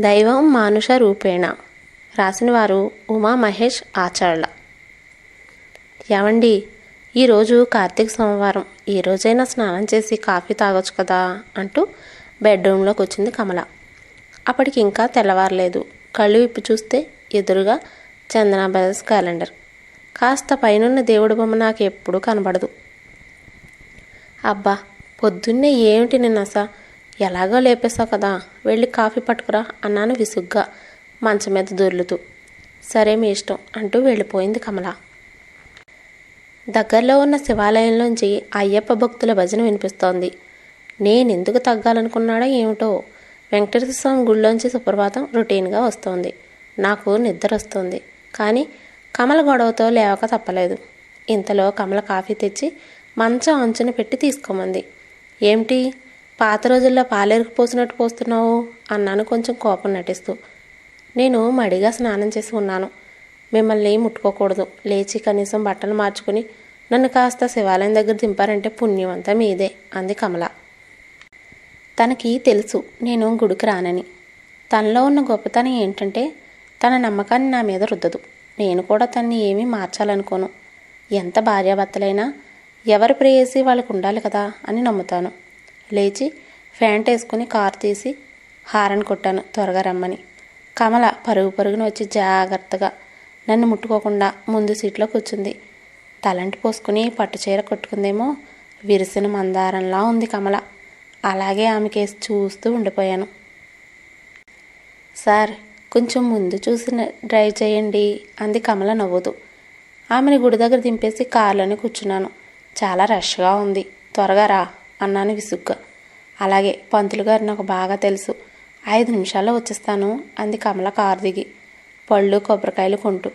దైవం మానుష రూపేణ. రాసిన వారు ఉమా మహేష్ ఆచార్ల. ఏమండి ఈరోజు కార్తీక సోమవారం. ఈ రోజైనా స్నానం చేసి కాఫీ తాగొచ్చు కదా అంటూ బెడ్రూమ్లోకి వచ్చింది కమల. అప్పటికి ఇంకా తెల్లవారలేదు. కళ్ళు విప్పి చూస్తే ఎదురుగా చందన బ్రదర్స్ క్యాలెండర్. కాస్త పైనున్న దేవుడి బొమ్మ నాకు ఎప్పుడూ కనబడదు. అబ్బా పొద్దున్నే ఏమిటి నిన్న అస ఎలాగో లేపేశావు కదా వెళ్ళి కాఫీ పట్టుకురా అన్నాను విసుగ్గా మంచం మీద దొర్లుతూ. సరే మీ ఇష్టం అంటూ వెళ్ళిపోయింది కమల. దగ్గరలో ఉన్న శివాలయంలోంచి అయ్యప్ప భక్తుల భజన వినిపిస్తోంది. నేనెందుకు తగ్గాలనుకున్నాడో ఏమిటో వెంకటేశ్వర స్వామి గుళ్ళోంచి సుప్రభాతం రొటీన్గా వస్తోంది. నాకు నిద్ర వస్తుంది. కానీ కమల గొడవతో లేవక తప్పలేదు. ఇంతలో కమల కాఫీ తెచ్చి మంచం అంచున పెట్టి తీసుకోమంది. ఏమిటి? పాత రోజుల్లో పాలేరుకు పోసినట్టు పోస్తున్నావు అన్నాను కొంచెం కోపం నటిస్తూ. నేను మడిగా స్నానం చేసి ఉన్నాను. మిమ్మల్ని ముట్టుకోకూడదు. లేచి కనీసం బట్టలు మార్చుకుని నన్ను కాస్త శివాలయం దగ్గర దింపారంటే పుణ్యం అంతా మీదే అంది కమల. తనకి తెలుసు నేను గుడికి రానని. తనలో ఉన్న గొప్పతనం ఏంటంటే తన నమ్మకాన్ని నా మీద రుద్దదు. నేను కూడా తన్ని ఏమీ మార్చాలనుకోను. ఎంత భార్యాభర్తలైనా ఎవరి ప్రేయసి వాళ్ళకు ఉండాలి కదా అని నమ్ముతాను. లేచి ఫ్యాంట్ వేసుకుని కారు తీసి హారన్ కొట్టాను త్వరగా రమ్మని. కమల పరుగు పరుగున వచ్చి జాగ్రత్తగా నన్ను ముట్టుకోకుండా ముందు సీట్లో కూర్చుంది. తలంటి పోసుకుని పట్టుచీర కొట్టుకుందేమో విరిసిన మందారంలా ఉంది కమల. అలాగే ఆమెకేసి చూస్తూ ఉండిపోయాను. సార్ కొంచెం ముందు చూసి డ్రైవ్ చేయండి అంది కమల నవ్వుతూ. ఆమెని గుడి దగ్గర దింపేసి కారులోనే కూర్చున్నాను. చాలా రష్గా ఉంది. త్వరగా రా. అన్నాను విసుగ్గా అలాగే పంతులు గారు నాకు బాగా తెలుసు. ఐదు నిమిషాల్లో వచ్చేస్తాను అంది కమల కారు దిగి పళ్ళు కొబ్బరికాయలు కొంటూ.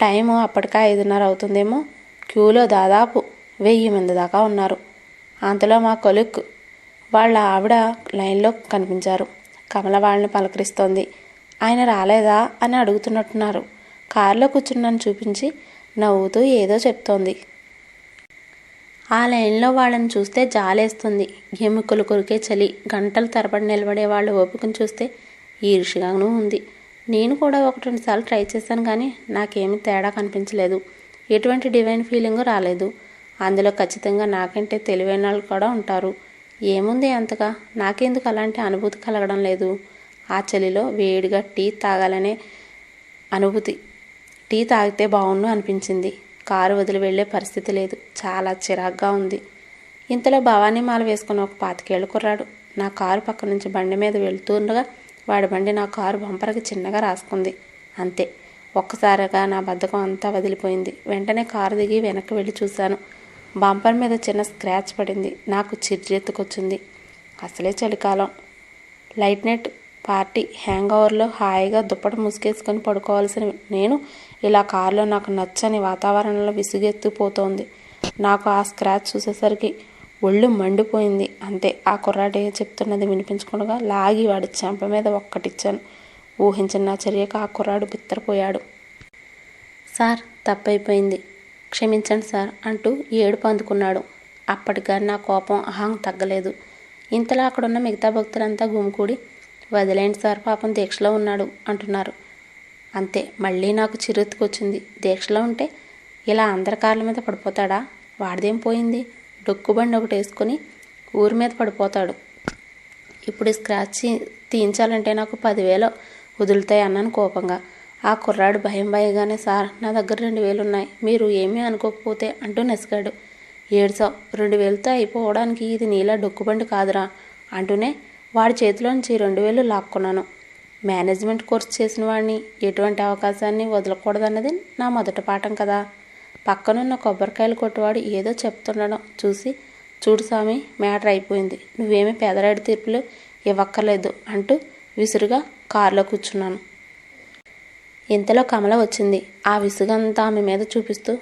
టైము అప్పటికే ఐదున్నర అవుతుందేమో? క్యూలో దాదాపు వెయ్యి మంది దాకా ఉన్నారు. అంతలో మా కొలుక్ వాళ్ళ ఆవిడ లైన్లో కనిపించారు. కమల వాళ్ళని పలకరిస్తోంది. ఆయన రాలేదా అని అడుగుతున్నట్టున్నారు. కారులో కూర్చున్నాను చూపించి నవ్వుతూ ఏదో చెప్తోంది. ఆ లైన్లో వాళ్ళని చూస్తే జాలేస్తుంది. ఎముకలు కొరికే చలి గంటలు తరబడి నిలబడే వాళ్ళ ఓపికను చూస్తే ఈర్షిగాను ఉంది. నేను కూడా ఒకటి రెండుసార్లు ట్రై చేశాను కానీ నాకేమీ తేడా కనిపించలేదు. ఎటువంటి డివైన్ ఫీలింగ్ రాలేదు. అందులో ఖచ్చితంగా నాకంటే తెలివైన వాళ్ళు కూడా ఉంటారు. ఏముంది అంతగా? నాకెందుకు అలాంటి అనుభూతి కలగడం లేదు. ఆ చలిలో వేడిగా టీ తాగాలనే అనుభూతి టీ తాగితే బాగుండు అనిపించింది. కారు వదిలి వెళ్ళే పరిస్థితి లేదు. చాలా చిరాగ్గా ఉంది. ఇంతలో భవానీ మాల వేసుకుని ఒక పాతికేళ్ళు కుర్రాడు. నా కారు పక్క నుంచి బండి మీద వెళ్తుండగా వాడి బండి నా కారు బంపర్కి చిన్నగా రాసుకుంది. అంతే. ఒక్కసారిగా నా బద్ధకం అంతా వదిలిపోయింది. వెంటనే కారు దిగి వెనక్కి వెళ్ళి చూశాను. బంపర్ మీద చిన్న స్క్రాచ్ పడింది. నాకు చిర్రెత్తుకొచ్చింది. అసలే చలికాలం. లైట్ నెట్ పార్టీ హ్యాంగ్ ఓవర్లో హాయిగా దుప్పటి ముసుగేసుకొని పడుకోవాల్సిన నేను ఇలా కారులో నాకు నచ్చని వాతావరణంలో విసుగెత్తిపోతోంది. నాకు ఆ స్క్రాచ్ చూసేసరికి ఒళ్ళు మండిపోయింది. అంతే ఆ కుర్రాడే చెప్తున్నది వినిపించకుండా లాగి వాడి చెంప మీద ఒక్కటిచ్చాను. ఊహించిన నా చర్యకు ఆ కుర్రాడు బిత్తరపోయాడు. సార్ తప్పైపోయింది. క్షమించండి సార్ అంటూ ఏడుపు అందుకున్నాడు. అప్పటిగా నా కోపం అహం తగ్గలేదు. ఇంతలో అక్కడున్న మిగతా భక్తులంతా గుమికూడి వదిలేండి సార్ పాపం దీక్షలో ఉన్నాడు అంటున్నారు. అంతే మళ్ళీ నాకు చిరెత్తుకొచ్చింది దీక్షలో ఉంటే ఇలా అందరి కార్ల మీద పడిపోతాడా? వాడిదేం పోయింది? డొక్కుబండి ఒకటి వేసుకొని ఊరి మీద పడిపోతాడు. ఇప్పుడు స్క్రాచ్ తీయించాలంటే నాకు పదివేలు వదులుతాయి అన్నాను కోపంగా. ఆ కుర్రాడు భయం భయగానే సార్ నా దగ్గర రెండు వేలు ఉన్నాయి. మీరు ఏమీ అనుకోకపోతే అంటూ నెసిగాడు. ఏడ్చావు రెండు వేలతో అయిపోవడానికి ఇది నీలా డొక్కుబండి కాదురా అంటూనే వాడి చేతిలోంచి రెండు వేలు లాక్కున్నాను. మేనేజ్మెంట్ కోర్స్ చేసిన వాడిని ఎటువంటి అవకాశాన్ని వదలకూడదన్నది నా మొదటి పాఠం కదా. పక్కనున్న కొబ్బరికాయలు కొట్టువాడు ఏదో చెప్తుండడం చూసి చూడు స్వామి మ్యాటర్ అయిపోయింది. నువ్వేమీ పేదరాడి తీర్పులు ఇవ్వక్కర్లేదు అంటూ విసురుగా కారులో కూర్చున్నాను. ఇంతలో కమల వచ్చింది. ఆ విసుగంతా ఆమె మీద చూపిస్తూ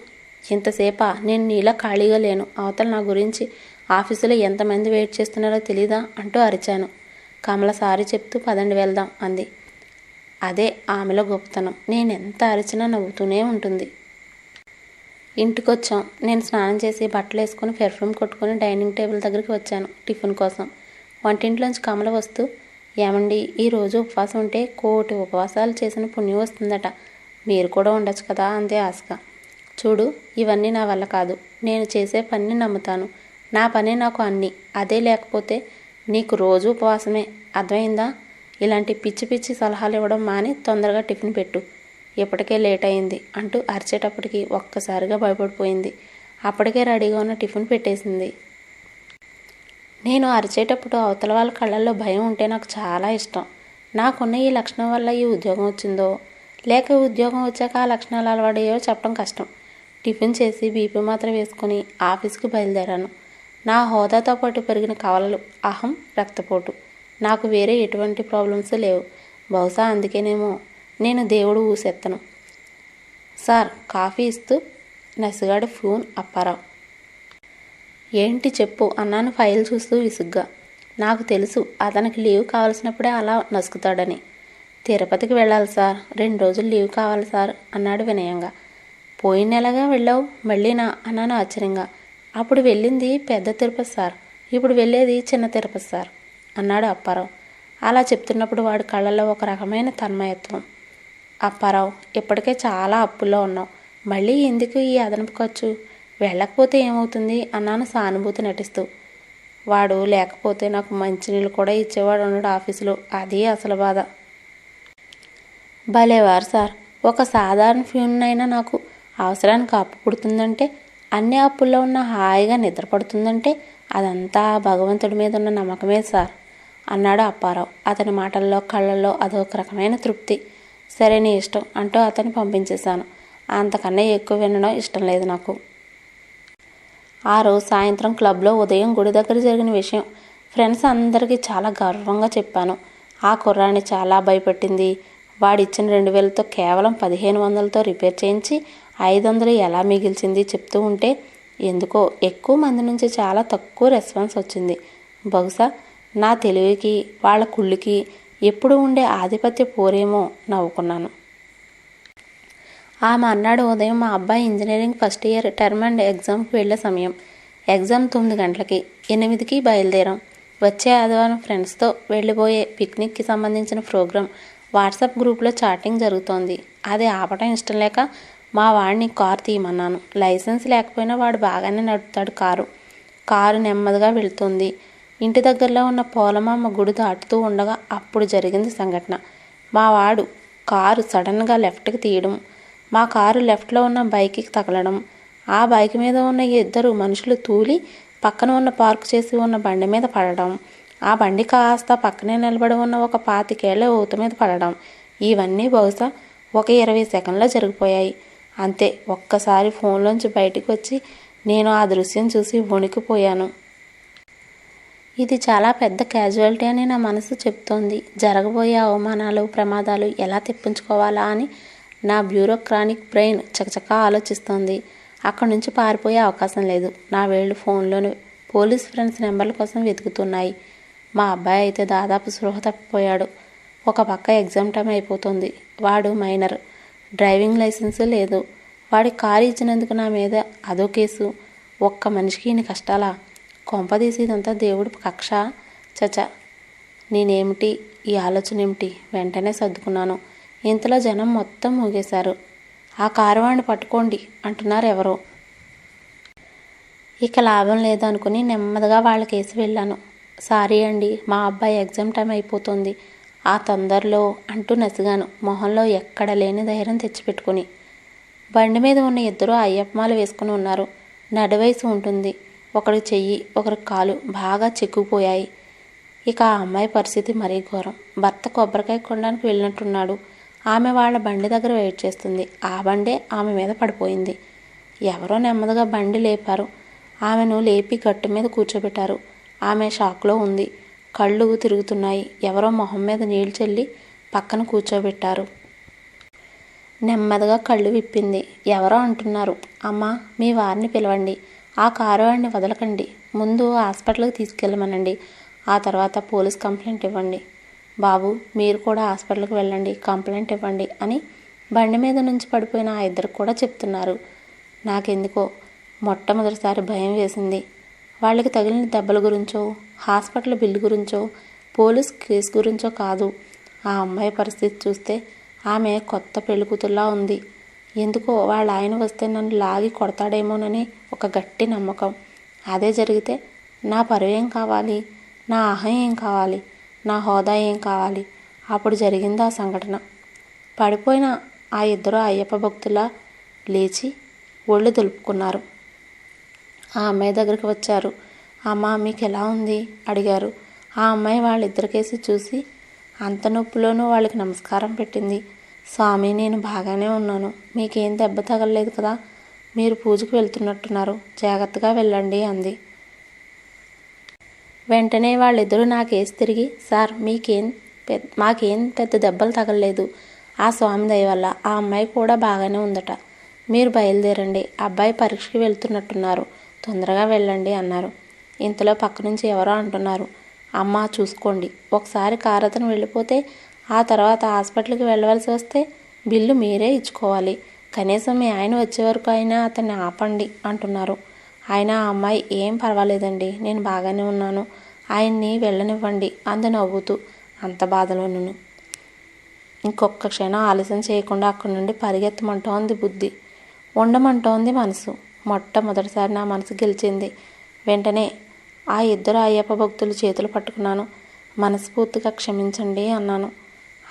ఇంతసేపా నేను నీలా ఖాళీగా లేను. అవతల నా గురించి ఆఫీసులో ఎంతమంది వెయిట్ చేస్తున్నారో తెలీదా? అంటూ అరిచాను. కమల సారీ చెప్తూ పదండి వెళ్దాం అంది. అదే ఆమెలో గొప్పతనం. నేను ఎంత అరిచినా నవ్వుతూనే ఉంటుంది. ఇంటికొచ్చాం. నేను స్నానం చేసి బట్టలు వేసుకుని పెర్ఫ్యూమ్ కొట్టుకుని డైనింగ్ టేబుల్ దగ్గరికి వచ్చాను టిఫిన్ కోసం. వంటింట్లోంచి కమల వస్తూ ఏమండి ఈరోజు ఉపవాసం ఉంటే కోటి ఉపవాసాలు చేసిన పుణ్యం వస్తుందట. మీరు కూడా ఉండొచ్చు కదా అంతే ఆశగా. చూడు ఇవన్నీ నా వల్ల కాదు. నేను చేసే పని నమ్ముతాను. నా పని నాకు అన్ని. అదే లేకపోతే నీకు రోజు ఉపవాసమే. అర్థమైందా? ఇలాంటి పిచ్చి పిచ్చి సలహాలు ఇవ్వడం మాని తొందరగా టిఫిన్ పెట్టు. ఇప్పటికే లేట్ అయింది అంటూ అరిచేటప్పటికి ఒక్కసారిగా భయపడిపోయింది. అప్పటికే రెడీగా ఉన్న టిఫిన్ పెట్టేసింది. నేను అరిచేటప్పుడు అవతల వాళ్ళ కళ్ళల్లో భయం ఉంటే నాకు చాలా ఇష్టం. నాకున్న ఈ లక్షణం వల్ల ఈ ఉద్యోగం వచ్చిందో? లేక ఉద్యోగం వచ్చాక ఆ లక్షణాలు అలవాడయ్యో చెప్పడం కష్టం. టిఫిన్ చేసి బీపీ మాత్రం వేసుకుని ఆఫీస్కి బయలుదేరాను. నా హోదాతో పాటు పెరిగిన కవలలు అహం రక్తపోటు. నాకు వేరే ఎటువంటి ప్రాబ్లమ్స్ లేవు. బహుశా అందుకేనేమో నేను దేవుడు ఊసెత్తను. సార్ కాఫీ ఇస్తూ నసిగాడు ఫోన్ అప్పారావు. ఏంటి చెప్పు అన్నాను ఫైల్ చూస్తూ విసుగ్గా. నాకు తెలుసు అతనికి లీవ్ కావాల్సినప్పుడే అలా నసుకుతాడని. తిరుపతికి వెళ్ళాలి సార్. రెండు రోజులు లీవ్ కావాలి సార్ అన్నాడు వినయంగా. పోయిన నెలగా వెళ్ళావు? మళ్ళీనా అన్నాను ఆశ్చర్యంగా. అప్పుడు వెళ్ళింది పెద్ద తిరుపతి సార్. ఇప్పుడు వెళ్ళేది చిన్న తిరుపతి సార్. అన్నాడు అప్పారావు. అలా చెప్తున్నప్పుడు వాడి కళ్ళల్లో ఒక రకమైన తన్మయత్వం. అప్పారావు ఇప్పటికే చాలా అప్పుల్లో ఉన్నావు. మళ్ళీ ఎందుకు ఈ అదనపు ఖర్చు? వెళ్ళకపోతే ఏమవుతుంది? అన్నాను సానుభూతి నటిస్తూ. వాడు లేకపోతే నాకు మంచినీళ్ళు కూడా ఇచ్చేవాడు ఉన్నాడు ఆఫీసులో. అది అసలు బాధ. భలేవారు సార్. ఒక సాధారణ ఫ్యూన్నైనా నాకు అవసరానికి అప్పు పుడుతుందంటే అన్ని అప్పుల్లో ఉన్న హాయిగా నిద్రపడుతుందంటే అదంతా భగవంతుడి మీద ఉన్న నమ్మకమే సార్. అన్నాడు అప్పారావు. అతని మాటల్లో కళ్ళల్లో అదొక రకమైన తృప్తి. సరే నీ ఇష్టం అంటూ అతన్ని పంపించేశాను. అంతకన్నా ఎక్కువ వినడం ఇష్టం లేదు నాకు. ఆ రోజు సాయంత్రం క్లబ్లో ఉదయం గుడి దగ్గర జరిగిన విషయం ఫ్రెండ్స్ అందరికీ చాలా గర్వంగా చెప్పాను. ఆ కుర్రాన్ని చాలా భయపెట్టింది. వాడిచ్చిన రెండు వేలతో కేవలం పదిహేను వందలతో రిపేర్ చేయించి ఐదు వందలు ఎలా మిగిల్చింది చెప్తూ ఉంటే ఎందుకో ఎక్కువ మంది నుంచి చాలా తక్కువ రెస్పాన్స్ వచ్చింది. బహుశా నా తెలివికి వాళ్ళ కుళ్ళుకి ఎప్పుడు ఉండే ఆధిపత్య పోరేమో నవ్వుకున్నాను. ఆమె అన్నాడు ఉదయం మా అబ్బాయి engineering first year term end ఎగ్జామ్కి వెళ్ళే సమయం. ఎగ్జామ్ తొమ్మిది గంటలకి ఎనిమిదికి బయలుదేరాం. వచ్చే ఆదివారం ఫ్రెండ్స్తో వెళ్ళిపోయే పిక్నిక్కి సంబంధించిన ప్రోగ్రాం వాట్సాప్ గ్రూప్లో చాటింగ్ జరుగుతోంది. అది ఆపటం ఇష్టం లేక మా వాడిని కారు తీయమన్నాను. లైసెన్స్ లేకపోయినా వాడు బాగానే నడుపుతాడు కారు. కారు నెమ్మదిగా వెళుతుంది. ఇంటి దగ్గరలో ఉన్న పోలమామ గుడి దాటుతూ ఉండగా అప్పుడు జరిగింది సంఘటన. మా వాడు కారు సడన్గా లెఫ్ట్కి తీయడం మా కారు లెఫ్ట్లో ఉన్న బైక్కి తగలడం ఆ బైక్ మీద ఉన్న ఇద్దరు మనుషులు తూలి పక్కన ఉన్న పార్క్ చేసి ఉన్న బండి మీద పడడం ఆ బండి కాస్త పక్కనే నిలబడి ఉన్న ఒక పాతికేళ్ళ ఊత మీద పడడం. ఇవన్నీ బహుశా ఒక ఇరవై సెకండ్లో జరిగిపోయాయి. అంతే ఒక్కసారి ఫోన్లోంచి బయటికి వచ్చి నేను ఆ దృశ్యం చూసి వణికిపోయాను. ఇది చాలా పెద్ద క్యాజువాలిటీ అని నా మనసు చెప్తోంది. జరగబోయే అవమానాలు ప్రమాదాలు ఎలా తెప్పించుకోవాలా అని నా బ్యూరోక్రానిక్ బ్రెయిన్ చకచకా ఆలోచిస్తోంది. అక్కడి నుంచి పారిపోయే అవకాశం లేదు. నా వేళ్ళు ఫోన్లోని పోలీస్ ఫ్రెండ్స్ నెంబర్ల కోసం వెతుకుతున్నాయి. మా అబ్బాయి అయితే దాదాపు స్పృహ తప్పిపోయాడు. ఒక పక్క ఎగ్జామ్ టైం అయిపోతుంది. వాడు మైనర్. డ్రైవింగ్ లైసెన్స్ లేదు. వాడి కారు ఇచ్చినందుకు నా మీద అదో కేసు. ఒక్క మనిషికి ఈయన కష్టాలా? కొంపదీసి ఇదంతా కక్ష. చచ. నేనేమిటి? ఈ ఆలోచన ఏమిటి? వెంటనే సర్దుకున్నాను. ఇంతలో జనం మొత్తం మూగేశారు. ఆ కారువాణ్ణి పట్టుకోండి అంటున్నారు ఎవరో. ఇక లాభం లేదనుకుని నెమ్మదిగా వాళ్ళ కేసు వెళ్ళాను. సారీ అండి మా అబ్బాయి ఎగ్జామ్ టైం అయిపోతుంది. ఆ తొందరలో అంటూ నసిగాను. మొహంలో ఎక్కడ లేని ధైర్యం తెచ్చిపెట్టుకుని. బండి మీద ఉన్న ఇద్దరు అయ్యప్పమాలు వేసుకుని ఉన్నారు. నడివయసు ఉంటుంది. ఒకరి చెయ్యి ఒకరి కాలు బాగా చెక్కుపోయాయి ఇక ఆ అమ్మాయి పరిస్థితి మరీ ఘోరం. భర్త కొబ్బరికాయ కొనడానికి వెళ్ళినట్టున్నాడు. ఆమె వాళ్ళ బండి దగ్గర వెయిట్ చేస్తుంది. ఆ బండే ఆమె మీద పడిపోయింది. ఎవరో నెమ్మదిగా బండి లేపారు. ఆమెను లేపి గట్టు మీద కూర్చోబెట్టారు. ఆమె షాక్లో ఉంది. కళ్ళు తిరుగుతున్నాయి. ఎవరో మొహం మీద నీళ్ళు చల్లి పక్కన కూర్చోబెట్టారు. నెమ్మదిగా కళ్ళు విప్పింది. ఎవరో అంటున్నారు. అమ్మా మీ వారిని పిలవండి. ఆ కారు వాడిని వదలకండి. ముందు హాస్పిటల్కి తీసుకెళ్ళమనండి. ఆ తర్వాత పోలీస్ కంప్లైంట్ ఇవ్వండి. బాబు మీరు కూడా హాస్పిటల్కి వెళ్ళండి. కంప్లైంట్ ఇవ్వండి అని బండి మీద నుంచి పడిపోయిన ఆ ఇద్దరు కూడా చెప్తున్నారు. నాకెందుకో మొట్టమొదటిసారి భయం వేసింది. వాళ్ళకి తగిలిన దెబ్బల గురించో హాస్పిటల్ బిల్లు గురించో పోలీస్ కేసు గురించో కాదు. ఆ అమ్మాయి పరిస్థితి చూస్తే ఆమె కొత్త పెళ్ళికూతుల్లా ఉంది. ఎందుకో వాళ్ళ ఆయన వస్తే నన్ను లాగి కొడతాడేమోనని ఒక గట్టి నమ్మకం. అదే జరిగితే నా పరువు ఏం కావాలి? నా అహం ఏం కావాలి? నా హోదా ఏం కావాలి? అప్పుడు జరిగింది ఆ సంఘటన. పడిపోయిన ఆ ఇద్దరు అయ్యప్ప భక్తుల లేచి ఒళ్ళు దులుపుకున్నారు. ఆ అమ్మాయి దగ్గరికి వచ్చారు. అమ్మ మీకు ఎలా ఉంది? అడిగారు. ఆ అమ్మాయి వాళ్ళిద్దరికేసి చూసి అంత నొప్పిలోనూ వాళ్ళకి నమస్కారం పెట్టింది. స్వామి నేను బాగానే ఉన్నాను. మీకేం దెబ్బ తగలలేదు కదా? మీరు పూజకు వెళ్తున్నట్టున్నారు. జాగ్రత్తగా వెళ్ళండి అంది. వెంటనే వాళ్ళిద్దరూ నాకేసి తిరిగి సార్ మీకేం పెద్ద మాకేం పెద్ద దెబ్బలు తగలలేదు. ఆ స్వామి దయ వల్ల ఆ అమ్మాయి కూడా బాగానే ఉందట. మీరు బయలుదేరండి. అబ్బాయి పరీక్షకి వెళ్తున్నట్టున్నారు. తొందరగా వెళ్ళండి అన్నారు. ఇంతలో పక్క నుంచి ఎవరో అంటున్నారు. అమ్మ చూసుకోండి. ఒకసారి కారతను అతను వెళ్ళిపోతే ఆ తర్వాత హాస్పిటల్కి వెళ్ళవలసి వస్తే బిల్లు మీరే ఇచ్చుకోవాలి. కనీసం మీ ఆయన వచ్చే వరకు అయినా అతన్ని ఆపండి అంటున్నారు. ఆయన ఆ అమ్మాయి ఏం పర్వాలేదండి నేను బాగానే ఉన్నాను. ఆయన్ని వెళ్ళనివ్వండి అందు నవ్వుతూ. అంత బాధలోను ఇంకొక క్షణం ఆలస్యం చేయకుండా అక్కడి నుండి పరిగెత్తమంటోంది బుద్ధి. ఉండమంటోంది మనసు. మొట్టమొదటిసారి నా మనసు గెలిచింది. వెంటనే ఆ ఇద్దరు అయ్యప్ప భక్తులు చేతులు పట్టుకున్నాను. మనస్ఫూర్తిగా క్షమించండి అన్నాను.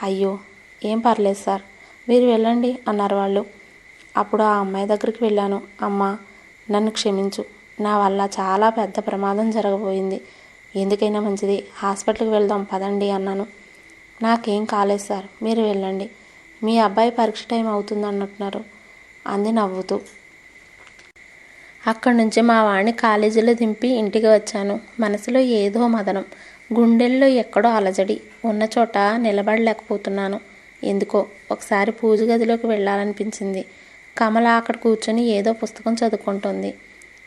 అయ్యో ఏం పర్లేదు సార్. మీరు వెళ్ళండి అన్నారు వాళ్ళు. అప్పుడు ఆ అమ్మాయి దగ్గరికి వెళ్ళాను. అమ్మ నన్ను క్షమించు. నా వల్ల చాలా పెద్ద ప్రమాదం జరగబోయింది. ఎందుకైనా మంచిది. హాస్పిటల్కి వెళ్దాం పదండి అన్నాను. నాకేం కాలేదు సార్. మీరు వెళ్ళండి. మీ అబ్బాయి పరీక్ష టైం అవుతుంది అన్నట్టున్నారు అంది నవ్వుతూ. అక్కడి నుంచి మా వాడిని కాలేజీలో దింపి ఇంటికి వచ్చాను. మనసులో ఏదో మదనం. గుండెల్లో ఎక్కడో అలజడి. ఉన్న చోట నిలబడలేకపోతున్నాను. ఎందుకో ఒకసారి పూజ గదిలోకి వెళ్ళాలనిపించింది. కమల అక్కడ కూర్చొని ఏదో పుస్తకం చదువుకుంటుంది.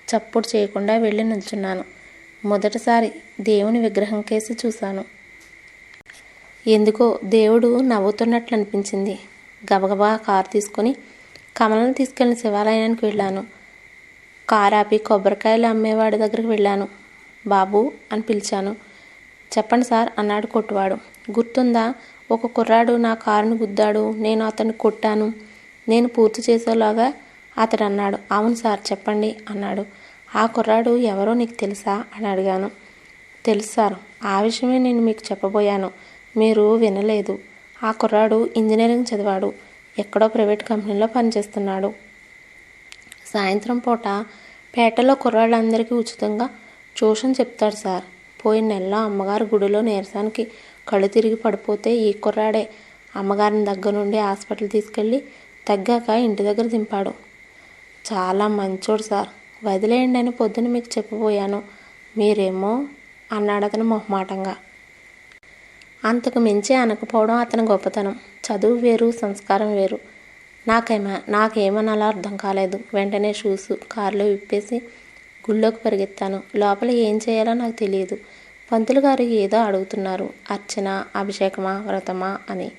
చప్పుడు చేయకుండా వెళ్ళి నుంచున్నాను మొదటిసారి దేవుని విగ్రహం కేసి చూశాను. ఎందుకో దేవుడు నవ్వుతున్నట్లు అనిపించింది గబగబా కారు తీసుకొని కమలను తీసుకెళ్ళిన శివాలయానికి వెళ్ళాను. కారాపి కొబ్బరికాయలు అమ్మేవాడి దగ్గరికి వెళ్ళాను. బాబు అని పిలిచాను. చెప్పండి సార్ అన్నాడు కొట్టువాడు. గుర్తుందా? ఒక కుర్రాడు నా కారును గుద్దాడు. నేను అతన్ని కొట్టాను. నేను పూర్తి చేసేలాగా అతడు అన్నాడు. అవును సార్ చెప్పండి అన్నాడు. ఆ కుర్రాడు ఎవరో నీకు తెలుసా అని అడిగాను. తెలుసు సార్ ఆ విషయమే నేను మీకు చెప్పబోయాను. మీరు వినలేదు. ఆ కుర్రాడు ఇంజనీరింగ్ చదివాడు. ఎక్కడో ప్రైవేట్ కంపెనీలో పనిచేస్తున్నాడు. సాయంత్రం పూట పేటలో కుర్రాళ్ళందరికీ ఉచితంగా ట్యూషన్ చెప్తాడు సార్. పోయిన నెలలో అమ్మగారు గుడిలో నీరసానికి కళ్ళు తిరిగి పడిపోతే ఈ కుర్రాడే అమ్మగారిని దగ్గర నుండి హాస్పిటల్ తీసుకెళ్ళి తగ్గాక ఇంటి దగ్గర దింపాడు. చాలా మంచోడు సార్. వదిలేయండి అని పొద్దున మీకు చెప్పబోయాను. మీరేమో అన్నాడు అతను మొహమాటంగా. అంతకు మించి అనకపోవడం అతని గొప్పతనం. చదువు వేరు సంస్కారం వేరు. నాకేమో నాకేమనాలో అర్థం కాలేదు. వెంటనే షూస్ కారులో విప్పేసి గుళ్ళోకి పరిగెత్తాను. లోపల ఏం చేయాలో నాకు తెలియదు. పంతులు గారు ఏదో అడుగుతున్నారు. అర్చన అభిషేకమా వ్రతమా అని.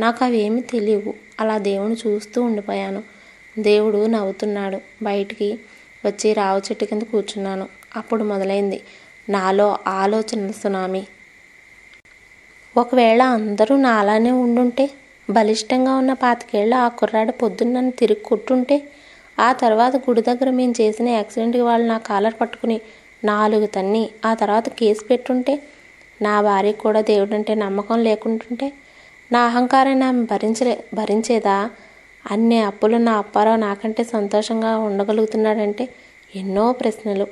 నాకు అవేమి తెలియవు. అలా దేవుని చూస్తూ ఉండిపోయాను. దేవుడు నవ్వుతున్నాడు. బయటికి వచ్చి రావు చెట్టు కింద కూర్చున్నాను. అప్పుడు మొదలైంది. నాలో ఆలోచన సునామీ. ఒకవేళ అందరూ నాలానే ఉండుంటే బలిష్టంగా ఉన్న పాతికేళ్ళ ఆ కుర్రాడు పొద్దున్న నన్ను తిరిగి కొట్టుంటే ఆ తర్వాత గుడి దగ్గర మేము చేసిన యాక్సిడెంట్కి వాళ్ళు నా కాలర్ పట్టుకుని నాలుగు తన్ని ఆ తర్వాత కేసు పెట్టుంటే నా భార్యకు కూడా దేవుడంటే నమ్మకం లేకుంటుంటే నా అహంకారాన్ని ఆమె భరించలే భరించేదా? అన్ని అప్పులు నా అప్పారావు నాకంటే సంతోషంగా ఉండగలుగుతున్నాడంటే ఎన్నో ప్రశ్నలు.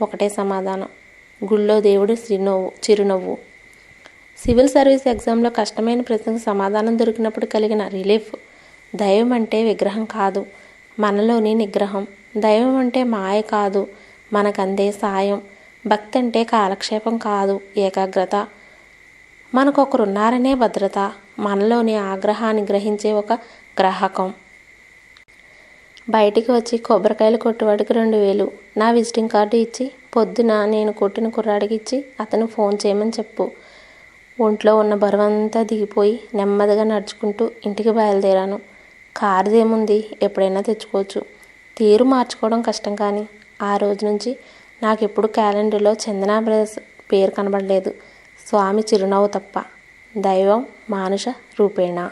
ఒకటే సమాధానం. గుళ్ళో దేవుడు చిరునవ్వు చిరునవ్వు. సివిల్ సర్వీస్ ఎగ్జామ్లో కష్టమైన ప్రశ్నకు సమాధానం దొరికినప్పుడు కలిగిన రిలీఫ్. దైవం అంటే విగ్రహం కాదు మనలోని నిగ్రహం. దైవం అంటే మాయ కాదు మనకందే సాయం. భక్తి అంటే కాలక్షేపం కాదు ఏకాగ్రత. మనకొకరున్నారనే భద్రత మనలోని ఆగ్రహాన్ని గ్రహించే ఒక గ్రాహకం. బయటికి వచ్చి కొబ్బరికాయలు కొట్టువాడికి రెండు వేలు. నా విజిటింగ్ కార్డు ఇచ్చి పొద్దున నేను కొట్టిన కుర్రాడికి ఇచ్చి అతను ఫోన్ చేయమని చెప్పు. ఒంట్లో ఉన్న బరువంతా దిగిపోయి నెమ్మదిగా నడుచుకుంటూ ఇంటికి బయలుదేరాను. కారుదేముంది? ఎప్పుడైనా తెచ్చుకోవచ్చు. తీరు మార్చుకోవడం కష్టం కానీ ఆ రోజు నుంచి నాకు ఎప్పుడు క్యాలెండర్లో చందనా బ్రదర్స్ పేరు కనబడలేదు. స్వామి చిరునవ్వు తప్ప. దైవం మానుష రూపేణ.